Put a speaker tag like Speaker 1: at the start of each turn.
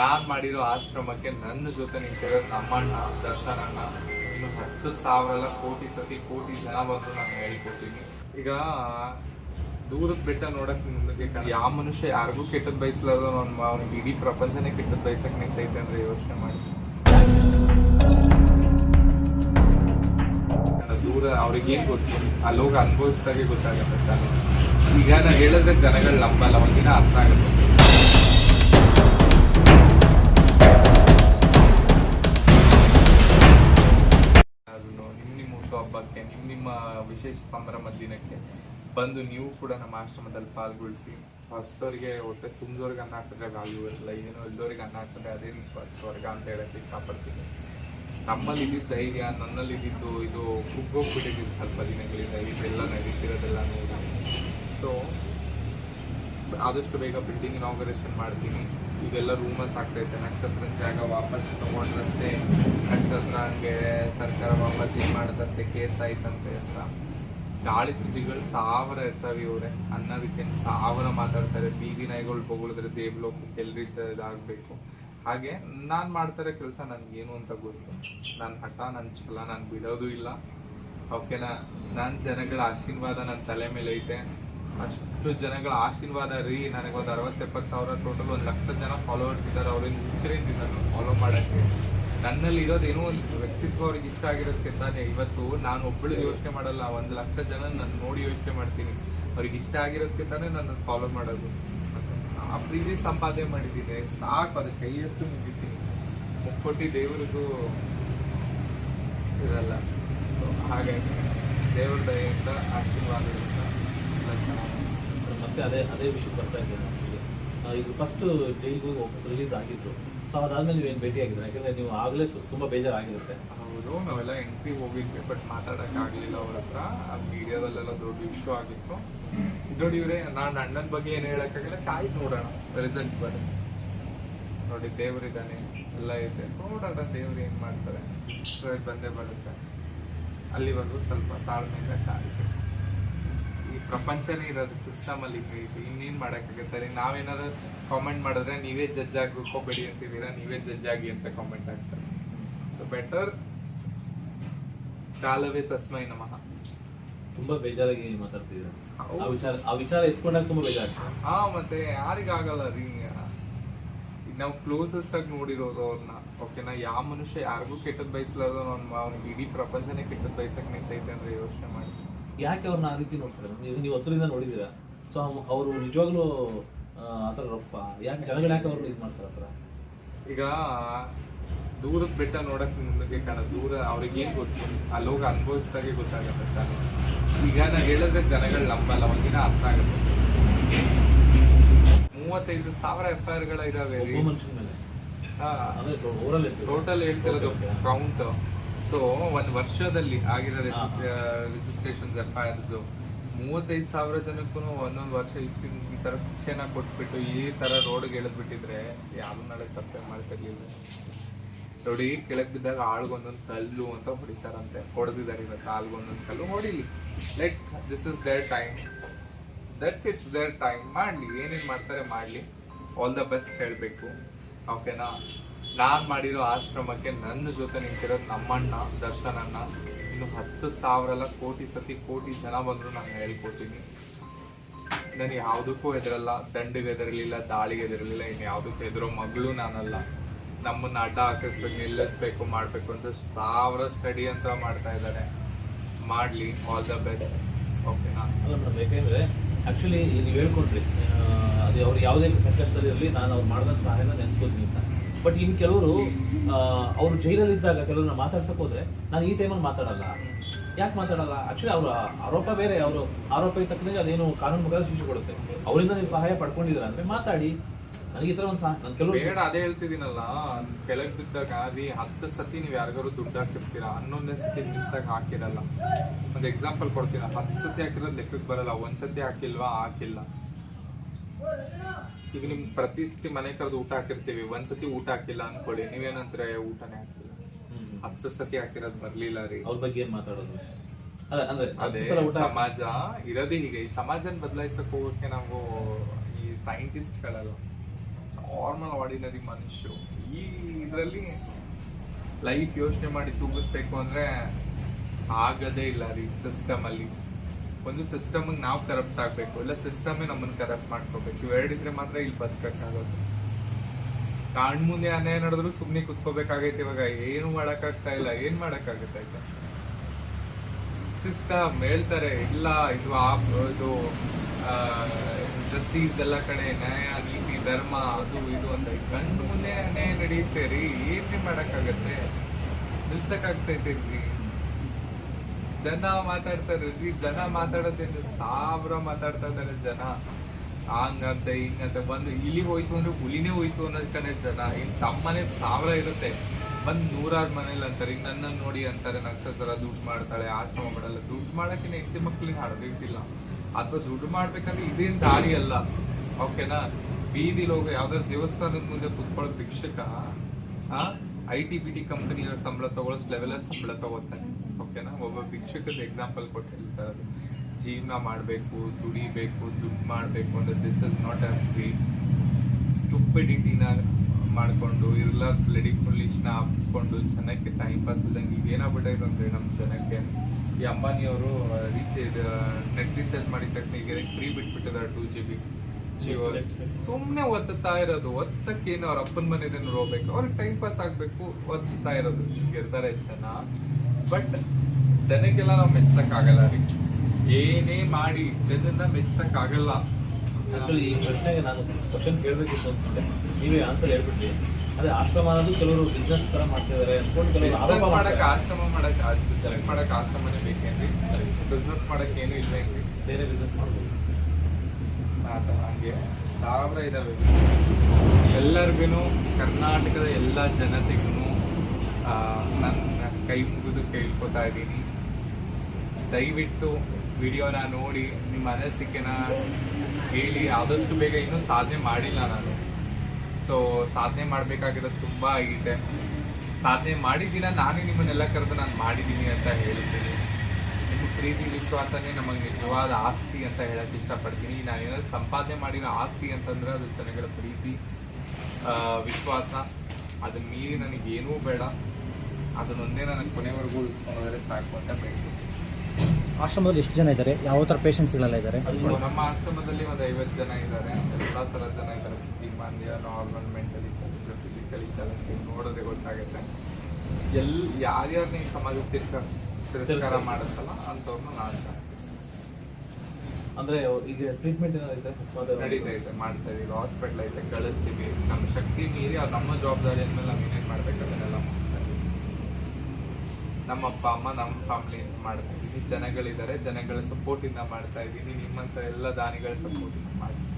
Speaker 1: ನಾನ್ ಮಾಡಿರೋ ಆಶ್ರಮಕ್ಕೆ ನನ್ನ ಜೊತೆ ನಿಂತಿರೋ ನಮ್ಮಣ್ಣ, ದರ್ಶನಣ್ಣ. ಇನ್ನು ಹತ್ತು ಸಾವಿರ ಕೋಟಿ ಸತಿ ಕೋಟಿ ಜನ ಬಂದು ನಾನು ಹೇಳ್ಕೊತೀನಿ ಈಗ ದೂರದ ಬೆಟ್ಟ ನೋಡಕ್ ಮುಂದಕ್ಕೆ ಯಾವ ಮನುಷ್ಯ ಯಾರಿಗೂ ಕೆಟ್ಟದ್ ಬಯಸ್ಲಾರ ಅವ್ನ ಅವ್ನಿಗೆ ಇಡೀ ಪ್ರಪಂಚನೇ ಕೆಟ್ಟದ್ ಬಯಸಕ್ ನಿಂತೈತೆ ಅಂದ್ರೆ ಯೋಚನೆ ಮಾಡಿ. ದೂರ ಅವ್ರಿಗೆ ಏನ್ ಗೊತ್ತು? ಅಲ್ಲಿ ಹೋಗಿ ಅನುಭವಿಸ್ದಾಗೆ ಗೊತ್ತಾಗುತ್ತೆ. ಈಗ ನಾ ಹೇಳಿದ್ರೆ ಜನಗಳು ನಂಬಲ್ಲ, ಒಂದಿನ ಅರ್ಥ ಆಗುತ್ತೆ. ವಿಶೇಷ ಸಂಭ್ರಮದ ದಿನಕ್ಕೆ ಬಂದು ನೀವು ಕೂಡ ನಮ್ಮ ಆಶ್ರಮದಲ್ಲಿ ಪಾಲ್ಗೊಳಿಸಿ, ಹೊಸದವ್ರಿಗೆ ಹೊಟ್ಟೆ ತುಂಬಿದವ್ರಿಗೆ ಅನ್ನ ಹಾಕಿದ್ರೆ ವ್ಯಾಲ್ಯೂ ಇರಲ್ಲ ಏನೋ ಇಲ್ದವ್ರಿಗೆ ಅನ್ನ ಹಾಕಿದ್ರೆ ಅದೇ ಸ್ವರ್ಗ ಅಂತ ಹೇಳಕ್ಕೆ ಇಷ್ಟಪಡ್ತೀನಿ. ನಮ್ಮಲ್ಲಿ ಇದ್ದಿದ್ದ ಧೈರ್ಯ, ನನ್ನಲ್ಲಿ ಇದ್ದಿದ್ದು ಇದು ಕುಗ್ಗೋಗ್ಬಿಟ್ಟಿದ್ದೀವಿ ಸ್ವಲ್ಪ ದಿನಗಳಿಂದ ಇದೆಲ್ಲ ನಡೀತಿರೋದೆಲ್ಲ ನೋಡಿ. ಸೊ ಆದಷ್ಟು ಬೇಗ ಬಿಲ್ಡಿಂಗ್ ಇನಾಗ್ರೇಷನ್ ಮಾಡ್ತೀನಿ. ಇದೆಲ್ಲ ರೂಮರ್ಸ್ ಆಗ್ತೈತೆ ನಕ್ಷತ್ರ ಜಾಗ ವಾಪಸ್ ತೊಗೊಂಡ್ರಂತೆ ನಕ್ಷತ್ರ ಹಂಗೆ ಸರ್ಕಾರ ವಾಪಸ್ ಏನು ಮಾಡದಂತೆ ಕೇಸ್ ಆಯ್ತಂತೆ ಅಂತ. ಗಾಳಿ ಸುದ್ದಿಗಳು ಸಾವಿರ ಇರ್ತಾವೆ ಇವ್ರೆ. ಅನ್ನೋದಕ್ಕೆ ಸಾವಿರ ಮಾತಾಡ್ತಾರೆ. ಬೀದಿ ನಾಯಿಗಳು ಬೊಗಳಿದ್ರೆ ದೇವ್ಲೋಕಕ್ಕೆ ಎಲ್ರಿದ್ದ ಇದಾಗಬೇಕು. ಹಾಗೆ ನಾನು ಮಾಡ್ತಾರೆ ಕೆಲಸ ನನಗೇನು ಅಂತ ಗೊತ್ತು. ನನ್ನ ಹಠ ನನ್ನ ಛಲ, ನಾನು ಬಿಡೋದು ಇಲ್ಲ. ಓಕೆನಾ? ನನ್ನ ಜನಗಳ ಆಶೀರ್ವಾದ ನನ್ನ ತಲೆ ಮೇಲೆ ಐತೆ. ಅಷ್ಟು ಜನಗಳ ಆಶೀರ್ವಾದ ರೀ. ನನಗೊಂದು ಅರವತ್ತೆಪ್ಪತ್ತು ಸಾವಿರ ಟೋಟಲ್ ಒಂದು ಲಕ್ಷ ಜನ ಫಾಲೋವರ್ಸ್ ಇದ್ದಾರೆ. ಅವ್ರಿಂದ ಹುಚ್ಚರಿಂದ ನಾನು ಫಾಲೋ ಮಾಡೋಕ್ಕೆ. ನನ್ನಲ್ಲಿ ಇರೋದು ಏನೋ ಒಂದು ವ್ಯಕ್ತಿತ್ವ ಅವ್ರಿಗೆ ಇಷ್ಟ ಆಗಿರೋದಕ್ಕೆ ತಾನೇ. ಇವತ್ತು ನಾನು ಒಬ್ಬಳು ಯೋಚನೆ ಮಾಡಲ್ಲ, ಒಂದು ಲಕ್ಷ ಜನ ನಾನು ನೋಡಿ ಯೋಚನೆ ಮಾಡ್ತೀನಿ. ಅವ್ರಿಗೆ ಇಷ್ಟ ಆಗಿರೋದಕ್ಕೆ ತಾನೇ ನನ್ನ ಫಾಲೋ ಮಾಡೋದು. ಆ ಪ್ರೀತಿ ಸಂಪಾದನೆ ಮಾಡಿದ್ದೀನಿ. ಸಾಕು, ಅದು ಕೈ ಎತ್ತು ಮುಗಿತೀನಿ. ಮುಕ್ಕೋಟಿ ದೇವರಿಗೂ ಇರಲ್ಲ. ಸೊ ಹಾಗಾಗಿ ದೇವ್ರ ಎಲ್ಲ ಚೆನ್ನಾಗಿ
Speaker 2: ಮತ್ತೆ ಅದೇ ಅದೇ ವಿಷಯ ಬರ್ತಾ ಇದ್ದೇನೆ ಇದು ಫಸ್ಟ್ ಜೈಲ್ಗೆ ಹೋಗಿ ರಿಲೀಸ್ ಆಗಿದ್ರು ಸೊ ಅದಾದ್ಮೇಲೆ ನೀವೇನು ಭೇಟಿ ಆಗಿದ್ರು ಯಾಕಂದ್ರೆ ನೀವು ಆಗಲೇ ತುಂಬಾ ಬೇಜಾರಾಗಿರುತ್ತೆ.
Speaker 1: ಹೌದು, ನಾವೆಲ್ಲ ಎಂಟ್ರಿ ಹೋಗಿದ್ವಿ ಬಟ್ ಮಾತಾಡಕ್ ಆಗ್ಲಿಲ್ಲ ಅವ್ರ ಹತ್ರ. ಆ ಮೀಡಿಯಾದಲ್ಲೆಲ್ಲ ದೊಡ್ಡ ಇಶ್ಯೂ ಆಗಿತ್ತು. ನೋಡಿ ಇವ್ರೆ, ನಾನು ಅಣ್ಣನ ಬಗ್ಗೆ ಏನು ಹೇಳಕ್ಕಾಗಲ್ಲ ಕಾಯ್ದು ನೋಡೋಣ ರಿಸಲ್ಟ್ ಬರುತ್ತೆ ನೋಡಿ ದೇವರಿದ್ದಾನೆ ಎಲ್ಲ ಇದೆ. ನೋಡೋಣ, ದೇವ್ರು ಏನ್ ಮಾಡ್ತಾರೆ. ರಿಸಲ್ಟ್ ಬಂದೇ ಬರುತ್ತೆ. ಅಲ್ಲಿವರೆಗೂ ಸ್ವಲ್ಪ ತಾಳ್ಮೆಯಿಂದ ಕಾಯ್ತು ಈ ಪ್ರಪಂಚನೇ ಇರೋದು ಸಿಸ್ಟಮ್ ಅಲ್ಲಿ ಇನ್ನೇನು ಮಾಡಕ್ಕಾಗತ್ತೆ? ನಾವೇನಾದ್ರು ಕಾಮೆಂಟ್ ಮಾಡಿದ್ರೆ ನೀವೇ ಜಡ್ಜ್ ಆಗೋಬೇಡಿ ಅಂತಿದ್ದೀರಾ? ನೀವೇ ಜಡ್ಜ್ ಆಗಿ ಅಂತ ಕಾಮೆಂಟ್ ಆಗ್ತಾರೆ ಸೊ ಬೆಟರ್ ಕಾಲವೇ ತಸ್ಮೈ ನಮಃ.
Speaker 2: ತುಂಬಾ ಬೇಜಾರಾಗಿ ಮಾತಾಡ್ತಿದ್ದೀರಾ? ಆ ವಿಚಾರ ಆ ವಿಚಾರ ಎತ್ಕೊಂಡಾಗ ತುಂಬಾ ಬೇಜಾರಾಗ್ತದೆ.
Speaker 1: ಹಾ ಮತ್ತೆ ಯಾರಿಗಾಗಲ್ಲ ರೀ? ಈಗ ನಾವು ಕ್ಲೋಸೆಸ್ಟ್ ಆಗಿ ನೋಡಿರೋದು ಅವ್ರನ್ನ ಓಕೆನಾ ಯಾವ ಮನುಷ್ಯ ಯಾರಿಗೂ ಕೆಟ್ಟದ್ ಬಯಸ್ಲಾರ್ದು ಅವ್ನ ಇಡೀ ಪ್ರಪಂಚನೇ ಕೆಟ್ಟದ್ ಬಯಸಕ್ ನಿಂತೈತೆ ಅಂದ್ರೆ ಯೋಚನೆ ಮಾಡಿ.
Speaker 2: ಯಾಕೆ ಅವ್ರನ್ನ ಆ ರೀತಿ ನೋಡ್ತಾರೆ ನೀವು ನೀವು ಹತ್ತರಿಂದ ನೋಡಿದ್ದೀರಾ? ಸೊ ಅವರು ನಿಜವಾಗ್ಲೂ ಆ, ಆ ಥರ ರಫ್ ಯಾಕೆ ಜನಗಳು ಯಾಕೆ ಅವ್ರನ್ನ ಇದು ಮಾಡ್ತಾರೆ ಆ ಥರ?
Speaker 1: ಈಗ ದೂರದ ಬೆಟ್ಟ ನೋಡಕ್ ಮುಂದಕ್ಕೆ ಕಾಣ ದೂರ ಅವ್ರಿಗೆ ಏನು ಗೊತ್ತು? ಅಲ್ಲಿ ಹೋಗಿ ಅನುಭವಿಸಿದಾಗೆ ಗೊತ್ತಾಗುತ್ತೆ ತಾನೆ. ಈಗ ನಾನು ಹೇಳಿದ್ರೆ ಜನಗಳು ನಂಬಲ್ಲ ಒಂದಿನ ಅರ್ಥ ಆಗುತ್ತೆ. ಮೂವತ್ತೈದು ಸಾವಿರ ಎಫ್ ಐ ಆರ್ಗಳ ಇದಾವೆ ರೀ
Speaker 2: ಒಬ್ಬ ಮನುಷ್ಯನ ಮೇಲೆ?
Speaker 1: ಹಾ.
Speaker 2: ಅಂದ್ರೆ ಓವರಾಲ್
Speaker 1: ಟೋಟಲ್ ಹೇಳ್ತಿರೋದು ಕೌಂಟ್ ಸೊ ಒಂದು ವರ್ಷದಲ್ಲಿ ಆಗಿರೋ. ರಿಜಿಸ್ಟ್ರೇಷನ್ಸ್ ಎಫ್ ಐ ಆರ್ಸ್ ಮೂವತ್ತೈದು ಸಾವಿರ ಜನಕ್ಕೂ ಒಂದೊಂದು ವರ್ಷ ಇಷ್ಟು ಈ ತರ ಶಿಕ್ಷೆನ ಕೊಟ್ಬಿಟ್ಟು ಈ ತರ ರೋಡ್ಗೆ ಎಳೆದ್ಬಿಟ್ಟಿದ್ರೆ ಯಾರು ನಾಳೆ ತಪ್ಪೆ ಮಾಡ್ತಿರ್ಲಿಲ್ಲ ನೋಡಿ ಕೆಳಗೆ ಬಿದ್ದಾಗ ಆಳ್ಗೊಂದೊಂದು ಕಲ್ಲು ಅಂತ ಹೊಡಿತಾರಂತೆ. ಹೊಡೆದಿದ್ದಾರೆ ಇವತ್ತು ಆಳ್ಗೊಂದೊಂದು ಕಲ್ಲು ಹೊಡಿಲಿ. Like this is there time that's it's there time ಮಾಡ್ಲಿ ಏನೇನ್ ಮಾಡ್ತಾರೆ ಮಾಡ್ಲಿ. ಆಲ್ ದ ಬೆಸ್ಟ್ ಹೇಳಬೇಕು. ಓಕೆನಾ ನಾನ್ ಮಾಡಿರೋ ಆಶ್ರಮಕ್ಕೆ ನನ್ನ ಜೊತೆ ನಿಂತಿರೋ ನಮ್ಮಣ್ಣ ದರ್ಶನಣ್ಣ, ಇನ್ನು ಹತ್ತು ಸಾವಿರ ಕೋಟಿ ಸತಿ ಕೋಟಿ ಜನ ಬಂದ್ರು ನಾನು ಹೇಳ್ಕೊಡ್ತೀನಿ. ನಾನು ಯಾವುದಕ್ಕೂ ಹೆದರಲ್ಲ, ದಂಡಿಗೆ ಹೆದರಲಿಲ್ಲ, ದಾಳಿಗೆ ಹೆದರಲಿಲ್ಲ, ಇನ್ನು ಯಾವುದಕ್ಕೂ ಹೆದರೋ ಮಗಳು ನಾನಲ್ಲ. ನಮ್ಮನ್ನ ಅಡ್ಡ ಹಾಕಿಸ್ಬೇಕು, ನಿಲ್ಲಿಸ್ಬೇಕು, ಮಾಡಬೇಕು ಅಂತ ಸಾವಿರ ಸ್ಟಡಿ ಅಂತ ಮಾಡ್ತಾ ಇದ್ದಾರೆ. ಮಾಡ್ಲಿ ಆಲ್ ದ ಬೆಸ್ಟ್ ಓಕೆನಾ
Speaker 2: ಅಲ್ಲ ಮೇಡಮ್ ಆಕ್ಚುಲಿ ನೀವು ಹೇಳ್ಕೊಟ್ರಿ ಅದು ಅವ್ರು ಯಾವುದೇ ಸಂಕಷ್ಟದಲ್ಲಿ ಇರಲಿ, ನಾನು ಅವ್ರು ಮಾಡಿದಂಥ ಸಹಾಯನ ನೆನೆಸ್ಕೋತೀನಿ ಅಂತ. ಬಟ್ ಇನ್ ಕೆಲವರು ಅವರು ಜೈಲಲ್ಲಿ ಇದ್ದಾಗ ಕೆಲವ್ರನ್ನ ಮಾತಾಡ್ಸಕ್ ಹೋದ್ರೆ ನಾನು ಈ ಟೈಮಲ್ಲಿ ಮಾತಾಡಲ್ಲ. ಯಾಕೆ ಮಾತಾಡಲ್ಲ? ಆಕ್ಚುಲಿ ಅವ್ರ ಆರೋಪ ಬೇರೆ, ಅವರು ಆರೋಪ ತಕ್ಕಂಗೆ ಅದೇನು ಕಾನೂನು ಮುಖ ಶಿಕ್ಷೆ ಕೊಡುತ್ತೆ. ಅವರಿಂದ ನೀವು ಸಹಾಯ ಪಡ್ಕೊಂಡಿದ್ರ ಅಂದ್ರೆ ಮಾತಾಡಿ. ನನಗೆ ಈ ಥರ ಒಂದು ನಾನು ಕೆಲವು
Speaker 1: ಬೇಡ, ಅದೇ ಹೇಳ್ತಿದ್ದೀನಲ್ಲ. ಕೆಳಗೆ ಬಿದ್ದಾಗ ಅದಿ ಹತ್ತು ಸತಿ ನೀವು ಯಾರಿಗಾರು ದುಡ್ಡು ಹಾಕಿರ್ತೀರಾ? ಹನ್ನೊಂದನೇ ಸತಿ ಮಿಸ್ ಆಗಿ ಹಾಕಿರಲ್ಲ. ಒಂದು ಎಕ್ಸಾಂಪಲ್ ಕೊಡ್ತೀನಿ. ಹತ್ತು ಸತಿ ಹಾಕಿರೋದು ಲೆಕ್ಕಕ್ಕೆ ಬರಲ್ಲ. ಒಂದ್ ಸತಿ ಹಾಕಿಲ್ವಾ? ಹಾಕಿಲ್ಲ. ಈಗ ನಿಮ್ ಪ್ರತಿ ಸತಿ ಮನೆ ಕರೆದು ಊಟ ಹಾಕಿರ್ತೀವಿ. ಒಂದ್ ಸತಿ ಊಟ ಹಾಕಿಲ್ಲ ಅನ್ಕೊಳ್ಳಿ. ನೀವೇನಂತ್ರೆ ಊಟನೇ ಹಾಕಿಲ್ಲ? ಹತ್ತು ಸತಿ ಹಾಕಿರೋದು ಬರ್ಲಿಲ್ಲ ರೀ.
Speaker 2: ಅವ್ರ ಬಗ್ಗೆ ಏನ್ ಮಾತಾಡೋದು? ಅಲ್ಲ ಅಂದ್ರೆ
Speaker 1: ಅದೇ ಸಮಾಜ ಇರೋದೇ ಹೀಗೆ. ಈ ಸಮಾಜನ ಬದಲಾಯಿಸಕ್ ಹೋಗಕ್ಕೆ ನಾವು ಈ ಸೈಂಟಿಸ್ಟ್ಗಳಲ್ಲ ನಾರ್ಮಲ್ ಆರ್ಡಿನರಿ ಮನುಷ್ಯರು. ಈ ಇದರಲ್ಲಿ ಲೈಫ್ ಯೋಚನೆ ಮಾಡಿ ತೂಗಿಸ್ಬೇಕು ಅಂದ್ರೆ ಆಗದೇ ಇಲ್ಲ ರೀ ಸಿಸ್ಟಮ್ ಅಲ್ಲಿ ಒಂದು ಸಿಸ್ಟಮ್ ನಾವು ಕರಪ್ಟ್ ಆಗ್ಬೇಕು, ಇಲ್ಲ ಸಿಸ್ಟಮೇ ನಮ್ಮನ್ನ ಕರಪ್ಟ್ ಮಾಡ್ಕೋಬೇಕು. ಇವೆರಡಿದ್ರೆ ಮಾತ್ರ ಇಲ್ಲಿ ಬದುಕಕ್ಕಾಗೋದು ಕಾಣ್ ಮುಂದೆ ಅನ್ಯಾಯ ನಡೆದ್ರು ಸುಮ್ನೆ ಕುತ್ಕೋಬೇಕಾಗೈತೆ ಇವಾಗ. ಏನು ಮಾಡಕ್ಕಾಗ್ತಾ ಇಲ್ಲ. ಏನ್ ಮಾಡಕ್ಕಾಗುತ್ತೆ ಈಗ ಸಿಸ್ಟಮ್ ಹೇಳ್ತಾರೆ, ಇಲ್ಲ, ಇದು ಆ ಇದು ಜಸ್ಟಿಸ್ ಎಲ್ಲ ಕಡೆ, ನ್ಯಾಯ, ನೀತಿ, ಧರ್ಮ, ಅದು, ಇದು ಅಂತ. ಕಣ್ಣು ಮುಂದೆ ಅನ್ಯಾಯ ನಡೆಯುತ್ತೆ ರೀ. ಏನೇ ಮಾಡಕ್ಕಾಗತ್ತೆ? ನಿಲ್ಸಕ್ಕಾಗ್ತೈತೆ ರೀ ಜನ ಮಾತಾಡ್ತಾರೆ ಈ ಜನ ಮಾತಾಡೋದೇನು ಸಾವಿರ ಮಾತಾಡ್ತಾ ಇದಾರೆ ಜನ. ಹಂಗಂತ, ಹಿಂಗಂತ ಬಂದು ಇಲಿ ಹೋಯ್ತು ಅಂದ್ರೆ ಹುಲಿನೇ ಹೋಯ್ತು ಅನ್ನೋದ್ ಕಡೆ ಜನ. ಇನ್ ತಮ್ಮನೆ ಸಾವಿರ ಇರುತ್ತೆ. ಬಂದ್ ನೂರಾರು ಮನೇಲಿ ಅಂತಾರೆ. ನನ್ನ ನೋಡಿ ಅಂತಾರೆ ನಕ್ಷತ್ರ ದುಡ್ಡು ಮಾಡ್ತಾಳೆ, ಆಶ್ರಮ ಮಾಡಲ್ಲ. ದುಡ್ಡು ಮಾಡಕ್ಕೆ ಹೆಂಡತಿ ಮಕ್ಳಿಗೆ ಹಡದಿಟ್ಟಿಲ್ಲ ಅಥವಾ ದುಡ್ಡು ಮಾಡ್ಬೇಕಂದ್ರೆ ಇದೇನ್ ದಾರಿ ಅಲ್ಲ. ಓಕೆನಾ? ಬೀದಿಲಿ ಹೋಗೋ ಯಾವ್ದಾದ್ರು ದೇವಸ್ಥಾನದ ಮುಂದೆ ಕುತ್ಕೊಳ್ಳೋ ಭಿಕ್ಷಕ ಐ ಟಿ ಬಿ ಟಿ ಕಂಪನಿಯ ಸಂಬಳ ತಗೊಳ್ಳೋ ಲೆವೆಲಲ್ಲಿ ಸಂಬಳ ತಗೋತಾನೆ. ಓಕೆನಾ? ಒಬ್ಬ ಭಿಕ್ಷಕದ ಎಕ್ಸಾಂಪಲ್ ಕೊಟ್ಟಿರ್ತಾರೆ. ಜೀವನ ಮಾಡಬೇಕು, ದುಡಿಬೇಕು, ದುಡ್ಡು ಮಾಡಬೇಕು ಅಂದರೆ this is not a free ಸ್ಟುಪಿಡಿಟಿನ ಮಾಡಿಕೊಂಡು ಇಲ್ಲ ಬ್ಲಡಿ ಪೊಲೀಸ್ನ ಹಾಪಿಸ್ಕೊಂಡು ಜನಕ್ಕೆ ಟೈಮ್ ಪಾಸ್ ಇಲ್ದಂಗೆ ಈಗ ಏನಾಗ್ಬಿಟ್ಟೈತೆ ಅಂದರೆ ನಮ್ಮ ಜನಕ್ಕೆ. ಈ ಅಂಬಾನಿಯವರು ರೀಚ್ ನೆಟ್ ರೀಚಾರ್ಜ್ ಮಾಡಿದ ತಕ್ಷಣ ಈಗ ಫ್ರೀ ಬಿಟ್ಬಿಟ್ಟಿದ್ದಾರೆ ಟೂ ಜಿ ಬಿ ಜಿಯೋ ಸುಮ್ಮನೆ ಒತ್ತಾ ಇರೋದು. ಒತ್ತಕ್ಕೇನು ಅವ್ರ ಅಪ್ಪನ ಮನೆಯಿಂದ ಹೋಗ್ಬೇಕು. ಅವ್ರಿಗೆ ಟೈಮ್ ಪಾಸ್ ಆಗಬೇಕು. ಒತ್ತಾ ಇರೋದು. ಇರ್ತಾರೆ ಜನ. ಬಟ್ ಜನಕ್ಕೆಲ್ಲ ನಾವು ಮೆಚ್ಚಕ್ಕಾಗಲ್ಲ ರೀ. ಏನೇ ಮಾಡಿ ಜನನ್ನ ಮೆಚ್ಚಕ್ಕಾಗಲ್ಲ
Speaker 2: ಆಗಲ್ಲ ಈ ಪ್ರಶ್ನೆಗೆ ನಾನು ಕ್ವಶನ್ ಕೇಳಬೇಕಿತ್ತು ಅಂತಂದ್ರೆ ನೀವೇ ಆನ್ಸರ್ ಹೇಳ್ಬಿಟ್ರಿ. ಅದೇ ಆಶ್ರಮ ಅನ್ನೋದು ಕೆಲವರು ಬಿಸ್ನೆಸ್ ತರ ಮಾಡ್ತಿದ್ದಾರೆ ಅನ್ಕೊಂಡು ಕೆಲವರು ಆರೋಪ ಮಾಡಕ್ಕೆ
Speaker 1: ಆಶ್ರಮ ಮಾಡಕ್ಕೆ ಬಿಸ್ನೆಸ್ ಮಾಡಕ್ಕೆ ಆಶ್ರಮನೇ ಬೇಕೇನ್ರಿ? ಬಿಸ್ನೆಸ್ ಮಾಡಕ್ ಏನು ಏನ್ರಿ?
Speaker 2: ಬೇರೆ ಬಿಸ್ನೆಸ್ ಮಾಡ್ಬೋದು.
Speaker 1: ಹಂಗೆ ಸಾವಿರ ಇದಾವೆ. ಎಲ್ಲರಿಗೂ ಕರ್ನಾಟಕದ ಎಲ್ಲ ಜನತೆಗೂ ನನ್ನ ಕೈ ಮುಗಿದು ಕೇಳ್ಕೊತಾ ಇದ್ದೀನಿ. ದಯವಿಟ್ಟು ವಿಡಿಯೋನ ನೋಡಿ, ನಿಮ್ಮ ಅನಿಸಿಕೆನ ಹೇಳಿ, ಆದಷ್ಟು ಬೇಗ ಇನ್ನೂ ಸಾಧನೆ ಮಾಡಿಲ್ಲ ನಾನು. ಸೊ ಸಾಧನೆ ಮಾಡಬೇಕಾಗಿರೋದು ತುಂಬ ಆಗಿದೆ. ಸಾಧನೆ ಮಾಡಿದ್ದೀನ ನಾನೇ ನಿಮ್ಮನ್ನೆಲ್ಲ ಕರೆದು ನಾನು ಮಾಡಿದ್ದೀನಿ ಅಂತ ಹೇಳ್ತೀನಿ. ನಿಮ್ಮ ಪ್ರೀತಿ, ವಿಶ್ವಾಸನೇ ನಮಗೆ ನಿಜವಾದ ಆಸ್ತಿ ಅಂತ ಹೇಳಕ್ಕೆ ಇಷ್ಟಪಡ್ತೀನಿ. ನಾನು ಏನಾದ್ರು ಸಂಪಾದನೆ ಮಾಡಿರೋ ಆಸ್ತಿ ಅಂತಂದ್ರೆ ಅದು ಜನಗಳ ಪ್ರೀತಿ ವಿಶ್ವಾಸ. ಅದನ್ನ ಮೀರಿ ನನಗೇನೂ ಬೇಡ. ಅದನ್ನೊಂದೇ ನನಗೆ ಕೊನೆವರೆಗೂ ಉಳಿಸ್ಕೊಂಡು ಹೋದರೆ ಸಾಕು ಅಂತ ಬೇಕು
Speaker 3: ಆಶ್ರಮದಲ್ಲಿ ಎಷ್ಟು ಜನ ಇದ್ದಾರೆ? ಯಾವ ಥರ ಪೇಷಂಟ್ಸ್ಗಳೆಲ್ಲ ಇದ್ದಾರೆ?
Speaker 1: ನಮ್ಮ ಆಶ್ರಮದಲ್ಲಿ ಒಂದು ಐವತ್ತು ಜನ ಇದ್ದಾರೆ. ಎಲ್ಲ ಥರ ಜನ ಇದ್ದಾರೆ. ಬುದ್ಧಿಮಾಂದ್ಯ ನಾರ್ಮಲ್ ಮೆಂಟಲಿ ಫಿಸಿಕಲಿ ಚಾಲೆಂಜ್ ನೋಡೋದೇ ಗೊತ್ತಾಗುತ್ತೆ. ಎಲ್ಲಿ ಯಾರ್ಯಾರನ್ನ ಈ ಸಮಾಜಕ್ಕೆ ತಿರ್ಸ್ಕ- ತಿರಸ್ಕಾರ ಮಾಡುತ್ತಲ್ಲ ಅಂಥವ್ರನ್ನ ನಾನು ಸಾಕು
Speaker 2: ಅಂದ್ರೆ ಈಗ ಟ್ರೀಟ್ಮೆಂಟ್ ಏನಾಗಿದೆ
Speaker 1: ನಡೀತಾ ಇದೆ ಮಾಡ್ತಾ ಇದೀವಿ ಹಾಸ್ಪಿಟ್ಲ್ ಐತೆ ಕಳಿಸ್ತೀವಿ. ನಮ್ಮ ಶಕ್ತಿ ಮೀರಿ ಅದು ನಮ್ಮ ಜವಾಬ್ದಾರಿ ಅಂದ್ಮೇಲೆ ನಾವು ಏನೇನು ಮಾಡ್ಬೇಕು ಅದನ್ನೆಲ್ಲ. ನಮ್ಮ ಅಪ್ಪ, ಅಮ್ಮ, ನಮ್ಮ ಫ್ಯಾಮಿಲಿ ಮಾಡ್ತಾ ಇದ್ದೀನಿ ಜನಗಳಿದ್ದಾರೆ, ಜನಗಳ ಸಪೋರ್ಟಿಂದ ಮಾಡ್ತಾ ಇದ್ದೀನಿ ನಿಮ್ಮಂತ ಎಲ್ಲ ದಾನಿಗಳ ಸಪೋರ್ಟಿಂದ ಮಾಡ್ತೀನಿ